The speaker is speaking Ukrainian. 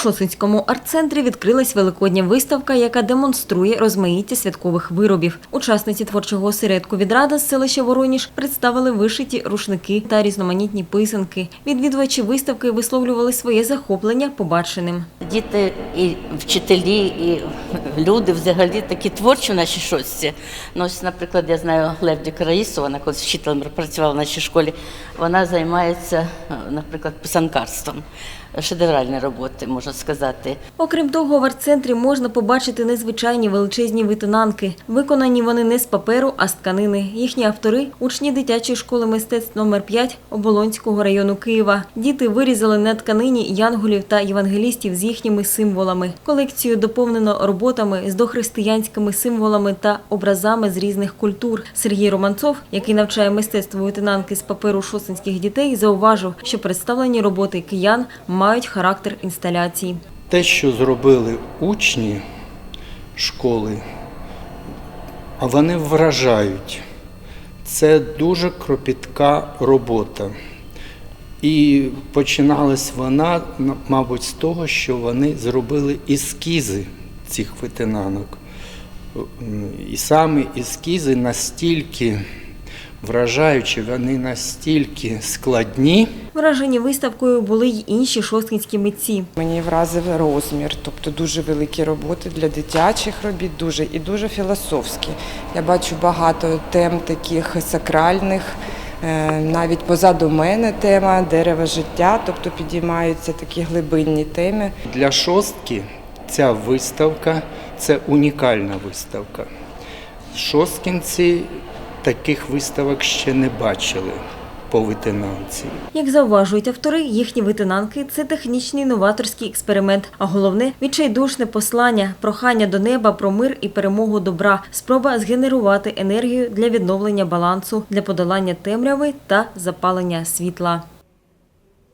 Шосинському арт-центрі відкрилась великодня виставка, яка демонструє розмаїття святкових виробів. Учасниці творчого осередку відрада з селища Вороніж представили вишиті рушники та різноманітні писанки. Відвідувачі виставки висловлювали своє захоплення побаченим. Діти і вчителі, і люди взагалі такі творчі в нашій шостці. Ну, ось, наприклад, я знаю Левдіка Раїсу, вона колись вчителем працювала в нашій школі. Вона займається, е, наприклад, писанкарством. Шедевральні роботи, можна сказати. Окрім того, в арт-центрі можна побачити незвичайні величезні витинанки. Виконані вони не з паперу, а з тканини. Їхні автори – учні дитячої школи мистецтв номер 5 Оболонського району Києва. Діти вирізали на тканині янголів та євангелістів з їхніми символами. Колекцію доповнено роботами з дохристиянськими символами та образами з різних культур. Сергій Романцов, який навчає мистецтво витинанки з паперу шосинських дітей, зауважив, що представлені роботи киян мають характер інсталяцій. Те, що зробили учні школи, вони вражають. Це дуже кропітка робота. І починалась вона, мабуть, з того, що вони зробили ескізи цих витинанок. І саме ескізи настільки вражаючі, вони настільки складні. Вражені виставкою були й інші шосткінські митці. Мені вразив розмір, тобто дуже великі роботи для дитячих робіт, дуже і дуже філософські. Я бачу багато тем таких сакральних. Е, Навіть позаду мене тема дерева життя, тобто підіймаються такі глибинні теми. Для шостки ця виставка це унікальна виставка. Шосткінці таких виставок ще не бачили по витинанці. Як зауважують автори, їхні витинанки – це технічний новаторський експеримент, а головне – відчайдушне послання, прохання до неба про мир і перемогу добра, спроба згенерувати енергію для відновлення балансу, для подолання темряви та запалення світла.